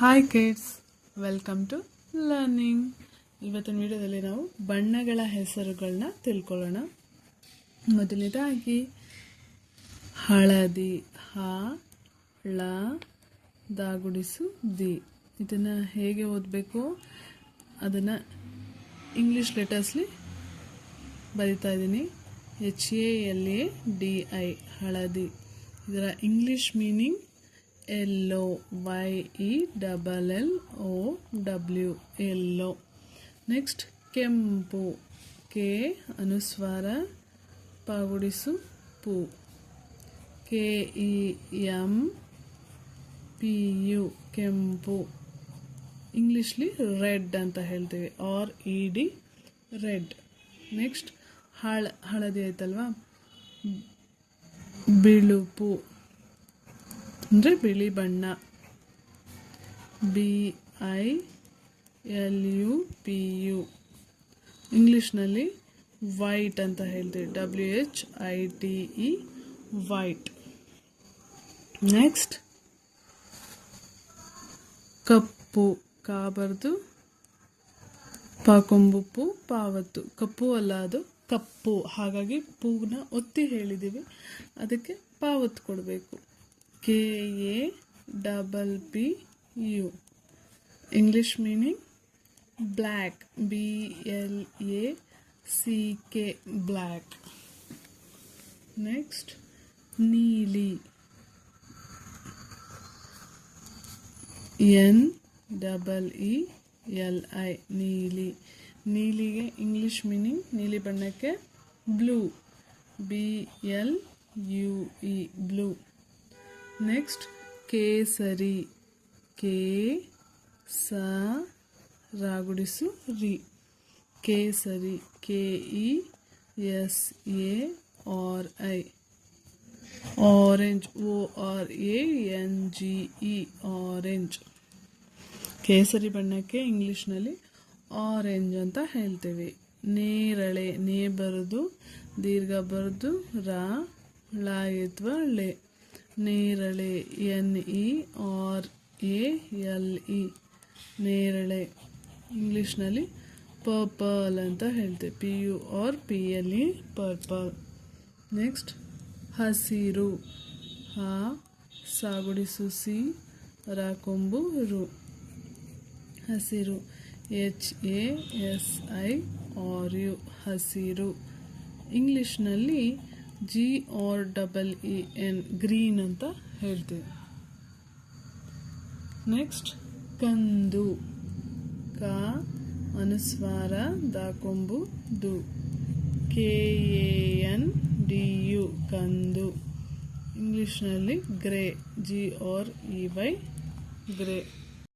Hi kids welcome to learning ಇವತ್ತಿನ ವಿಡಿಯೋದಲ್ಲಿ ನಾವು ಬಣ್ಣಗಳ ಹೆಸರುಗಳನ್ನ ತಿಳ್ಕೊಳ್ಳೋಣ. ಮೊದಲನೇದಾಗಿ, ಹಳದಿ, ಹ, ಳ ದಾಗುಡಿಸು ದಿ. ಇದನ್ನು ಹೇಗೆ ಓದಬೇಕು? ಅದನ್ನು ಇಂಗ್ಲೀಷ್ ಲೆಟರ್ಸ್ಲಿ ಬರಿತಾ ಇದ್ದೀನಿ. H A L A D I ಹಳದಿ. ಇದರ English meaning yellow Y E double L O W yellow next ಕೆಂಪು. ಕೆ, ಅನುಸ್ವಾರ. ಪಗುಡಿಸು ಪು. K, E, M, P, U, ಕೆಂಪು. ಇಂಗ್ಲೀಷ್ಲಿ ರೆಡ್ ಅಂತ ಹೇಳ್ತೀವಿ. R, E, D, red. Next ಹಳ, ಹಳದಿ ಆಯ್ತಲ್ವಾ? ಬಿಳುಪು. ಅಂದರೆ ಬಿಳಿ ಬಣ್ಣ. B I L U P U. ಇಂಗ್ಲೀಷ್ನಲ್ಲಿ ವೈಟ್ ಅಂತ ಹೇಳ್ತೀವಿ. W H I T E white. Next. ಕಪ್ಪು, ಕಾಬರ್ದು, ಪಾಕೊಂಬುಪ್ಪು, ಪಾವತ್ತು. ಕಪ್ಪು ಅಲ್ಲ ಅದು, ಕಪ್ಪು. ಹಾಗಾಗಿ ಪೂನ ಒತ್ತಿ ಹೇಳಿದ್ದೀವಿ. ಅದಕ್ಕೆ ಪಾವತ್ತು ಕೊಡಬೇಕು. K A double P U English meaning black B L A C K black next ನೀಲಿ N double E L I ನೀಲಿ ನೀಲಿಗೆ ಇಂಗ್ಲಿಷ್ ಮೀನಿಂಗ್ ನೀಲಿ ಬಣ್ಣಕ್ಕೆ blue B L U E blue next ಕೇಸರಿ ಕೆ ಸ ರಾಗುಡಿಸು ರಿ ಕೇಸರಿ K E S A R I orange O R A N G E orange ಕೇಸರಿ ಬಣ್ಣಕ್ಕೆ ಇಂಗ್ಲೀಷ್ನಲ್ಲಿ ಆರೆಂಜ್ ಅಂತ ಹೇಳ್ತೇವೆ. ನೇರಳೆ, ನೇ ಬರೆದು, ದೀರ್ಘ ಬರೆದು, ರಾ ಳೆ. ನೇರಳೆ, N, E, R, A, L, E. ನೇರಳೆ. ಇಂಗ್ಲೀಷ್ನಲ್ಲಿ ಪರ್ಪಲ್ ಅಂತ ಹೇಳ್ತೇವೆ P, U, R, P, L, E, purple. Next, ಹಸಿರು. ಹ, ಸಾಗುಡಿಸು, ಸಿ, ರಾಕೊಂಬು, ರು. ಹಸಿರು. H, A, S, I, R, U. ಹಸಿರು. ಇಂಗ್ಲೀಷ್ನಲ್ಲಿ G R double E N green ಅಂತ ಹೇಳ್ತೀವಿ. ನೆಕ್ಸ್ಟ್ ಕಂದು. ಕ, ಅನುಸ್ವಾರ, ದಾಕೊಂಬು, ದು. K A N D U ಕಂದು. ಇಂಗ್ಲೀಷ್ನಲ್ಲಿ grey G R E Y grey.